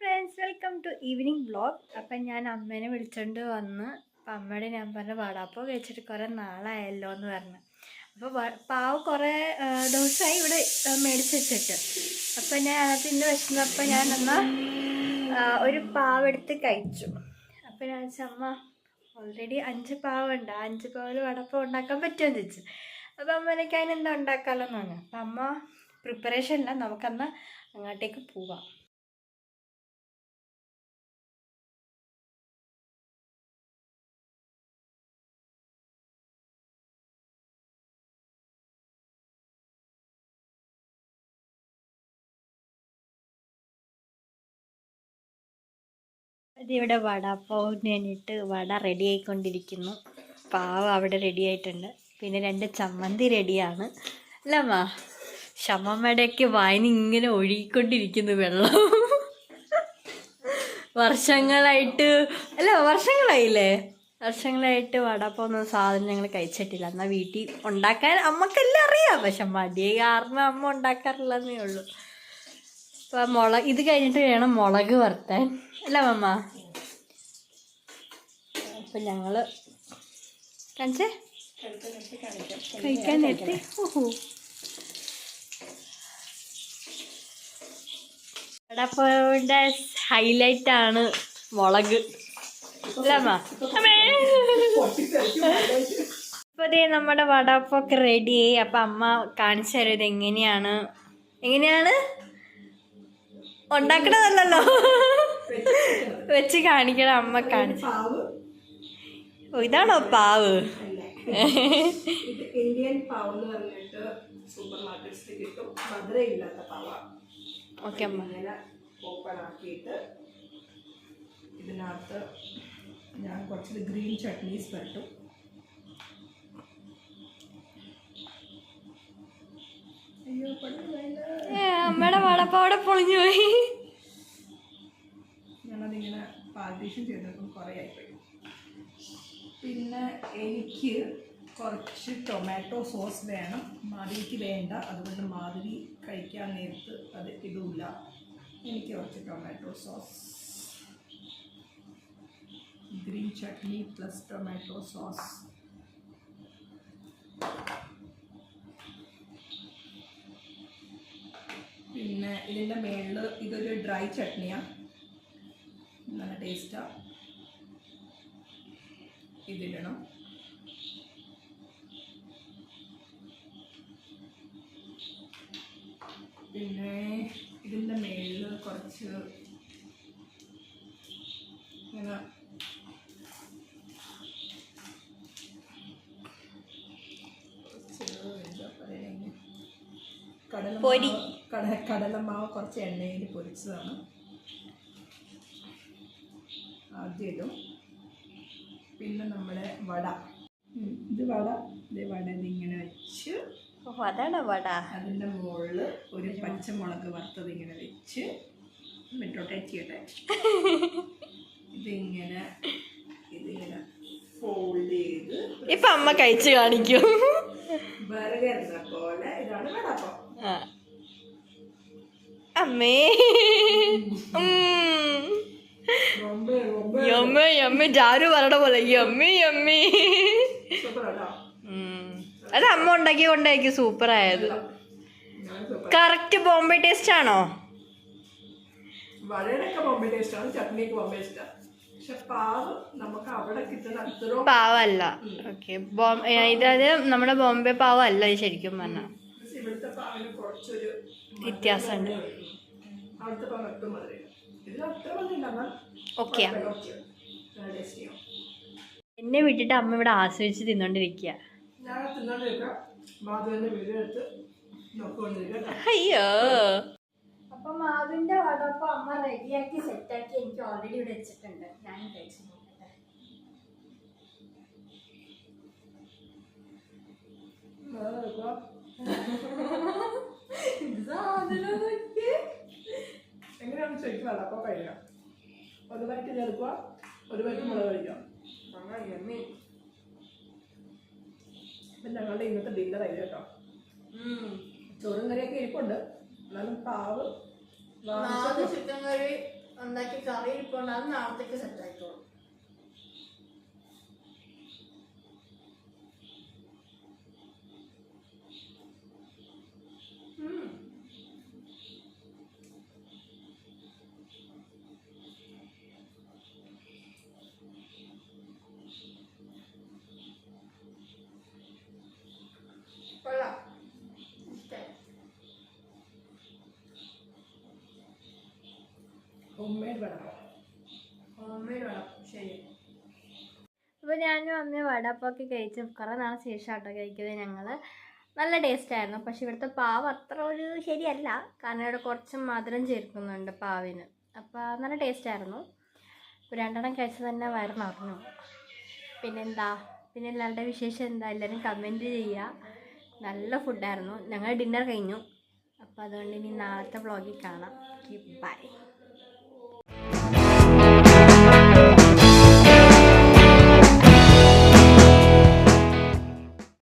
Friends welcome to evening blog അപ്പം ഞാൻ അമ്മേനെ വിളിച്ചോണ്ട് വന്ന് അമ്മയുടെ ഞാൻ പറഞ്ഞ വടാപ്പോ കഴിച്ചിട്ട് കുറേ നാളായല്ലോ എന്ന് പറഞ്ഞു. അപ്പോൾ പാവ് കുറേ ദിവസമായി ഇവിടെ മേടിച്ച് വെച്ചിട്ട്. അപ്പം ഞാൻ അതിന്റെ വിശന്നപ്പോൾ ഞാൻ എന്നാൽ ഒരു പാവ് എടുത്ത് കഴിച്ചു. അപ്പം ഞാൻ അമ്മ ഓൾറെഡി അഞ്ച് പാവുണ്ട് അഞ്ച് പാവിൽ വടപ്പം ഉണ്ടാക്കാൻ പറ്റുമെന്ന് ചോദിച്ചു. അപ്പം അമ്മേനൊക്കെ അതിനെന്താ ഉണ്ടാക്കാമല്ലോ എന്ന് പറഞ്ഞു അപ്പം അമ്മ പ്രിപ്പറേഷൻ ഇല്ല. നമുക്കന്ന് അങ്ങോട്ടേക്ക് പോവാം. ഇതിവിടെ വട വേണ്ടിയിട്ട് വട റെഡി ആയിക്കൊണ്ടിരിക്കുന്നു. പാവ അവിടെ റെഡി ആയിട്ടുണ്ട്. പിന്നെ രണ്ട് ചമ്മന്തി റെഡിയാണ്. അല്ലമ്മ ഷമ്മമ്മയുടെയൊക്കെ വായന ഇങ്ങനെ ഒഴുകിക്കൊണ്ടിരിക്കുന്നു വെള്ളം. വർഷങ്ങളായിട്ട് അല്ല വർഷങ്ങളായില്ലേ? വർഷങ്ങളായിട്ട് വടപ്പൊന്നും സാധനം ഞങ്ങൾ കഴിച്ചിട്ടില്ല. എന്നാൽ വീട്ടിൽ ഉണ്ടാക്കാൻ അമ്മക്കെല്ലാം അറിയാം. പക്ഷെ മടിയെ കാരണം അമ്മ ഉണ്ടാക്കാറില്ലെന്നേ ഉള്ളൂ. അപ്പം മുളക് ഇത് കഴിഞ്ഞിട്ട് വേണം മുളക് വറുത്താൻ. അല്ല മമ്മ അപ്പം ഞങ്ങൾ കാണിച്ചേ? കഴിക്കാൻ നേരത്തെ? ഓഹോ. വടപ്പോയുടെ ഹൈലൈറ്റ് ആണ് മുളക്. ഇപ്പതേ ദേ നമ്മുടെ വടാപ്പൊക്കെ റെഡിയായി അപ്പൊ അമ്മ കാണിച്ചു തരും ഇത് എങ്ങനെയാണ്. എങ്ങനെയാണ്? ഉണ്ടാക്കണതല്ലോ വെച്ച് കാണിക്കണം അമ്മ കാണിച്ചു. ഇതാണോ പാവ്? ഇത് ഇന്ത്യൻ പാവ് എന്ന് പറഞ്ഞിട്ട് സൂപ്പർ മാർക്കറ്റ്സിൽ കിട്ടും. മധുരയില്ലാത്ത പാവ ഓക്കെ ഇങ്ങനെ ഓപ്പൺ ആക്കിയിട്ട് ഇതിനകത്ത് ഞാൻ കുറച്ച് ഗ്രീൻ ചട്നീസ് പരട്ടും അമ്മയുടെ വടപ്പ അവിടെ പൊളിഞ്ഞു പോയി. ഞാനതിങ്ങനെ പാർട്ടീഷൻ ചെയ്തപ്പം കുറേ ആയിപ്പോയി പിന്നെ എനിക്ക് കുറച്ച് ടൊമാറ്റോ സോസ് വേണം. മാധുരിക്ക് വേണ്ട. അതുകൊണ്ട് മാധുരി കഴിക്കാൻ നേരത്ത് അത് ഇടില്ല എനിക്ക് കുറച്ച് tomato sauce green chutney plus tomato sauce പിന്നെ ഇതിന്റെ മേളിൽ ഇതൊരു ഡ്രൈ ചട്നിയാണ് നല്ല ടേസ്റ്റാണ് ഇതിടണം. പിന്നെ ഇതിന്റെ മേളിൽ കുറച്ച് ഇങ്ങനെ പൊരി. കട കടലമാവ് കുറച്ച് എണ്ണയിൽ പൊരിച്ചതാണ്. ആദ്യം ഇടും. പിന്നെ നമ്മുടെ വട. ഇത് വട. ഇത് വട ഇതിങ്ങനെ വെച്ച്. അതിന്റെ വട. ഒരു പച്ചമുളക് വറുത്തത് ഇങ്ങനെ വെച്ച്. മെട്ടോട്ടേറ്റ് ചെയ്യട്ടെ ഇതിങ്ങനെ ഇതിങ്ങനെ ഫോൾഡ് ചെയ്ത് ഇപ്പൊ അമ്മ കഴിച്ച് കാണിക്കും. ബർഗറിനെ പോലെ ഇതാണ് വടപ്പം അമ്മേ. യമ്മ യമ്മ ജാരു പറയണ പോലെ. യമ്മി യമ്മി സൂപ്പർ കേട്ടോ ഉം. അത് അമ്മ ഉണ്ടാക്കി കൊണ്ടായിരിക്കും സൂപ്പർ ആയത് കറക്റ്റ് ബോംബെ ടേസ്റ്റ് ആണോ? വടയുടെയൊക്കെ ബോംബെ ബോംബെ പാവല്ല. ഓക്കെ ഇതായത് നമ്മുടെ ബോംബെ പാവല്ല ഇത് ശരിക്കും പറഞ്ഞ. വ്യത്യാസമുണ്ട്. ഓക്കെ. എന്നെ വിട്ടിട്ട് അമ്മ ഇവിടെ ആസ്വദിച്ച് തിന്നോണ്ടിരിക്കുക. അയ്യോ. അപ്പൊ മാധുവിന്റെ വടപ്പം അമ്മ റെഡിയാക്കി സെറ്റാക്കി എനിക്ക് ഓൾറെഡി ഇവിടെ വെച്ചിട്ടുണ്ട്. ഞാൻ കഴിച്ചു നോക്കട്ടെ. ശരിക്കും അടപ്പം കഴിക്കാം ഒരു വൈറ്റ് ചേർക്കുക ഒരു വൈറ്റ് മുളക് കഴിക്കാം അപ്പം ഞങ്ങളുടെ ഇന്നത്തെ ഡിന്നർ ആയി കേട്ടോ. ചോറും കറിയൊക്കെ ഇരിപ്പുണ്ട്. എന്നാലും പാവ് ചിക്കൻ കറി ഉണ്ടാക്കി കറി ഇരിപ്പുണ്ട്. അത് നാളത്തേക്ക് സെറ്റ് കൊള്ളാം ഇഷ്ടായി ഹോം മെയ്ഡ് വേണം ഓമ്മയിൽ വേണം ശരി അപ്പോൾ ഞാനും അന്ന് വടപ്പൊക്കെ കഴിച്ച് കുറേ നാളെ ശേഷം ആട്ടോ കഴിക്കുന്നത് ഞങ്ങൾ നല്ല ടേസ്റ്റ് ആയിരുന്നു. പക്ഷെ ഇവിടുത്തെ പാവ് അത്ര ഒരു ശരിയല്ല. കാരണം ഇവിടെ കുറച്ച് മധുരം ചേർക്കുന്നുണ്ട് പാവിന്. അപ്പോൾ നല്ല ടേസ്റ്റ് ആയിരുന്നു. ഇപ്പോൾ രണ്ടെണ്ണം കഴിച്ച് തന്നെ വയറിനറിഞ്ഞു പിന്നെന്താ? പിന്നെ എല്ലാവരുടെ വിശേഷം എന്താ? എല്ലാവരും കമന്റ് ചെയ്യുക. നല്ല ഫുഡായിരുന്നു ഞങ്ങൾ ഡിന്നർ കഴിഞ്ഞു. അപ്പോൾ അതുകൊണ്ട് ഇനി നാളത്തെ വ്ളോഗിൽ കാണാം. ബൈ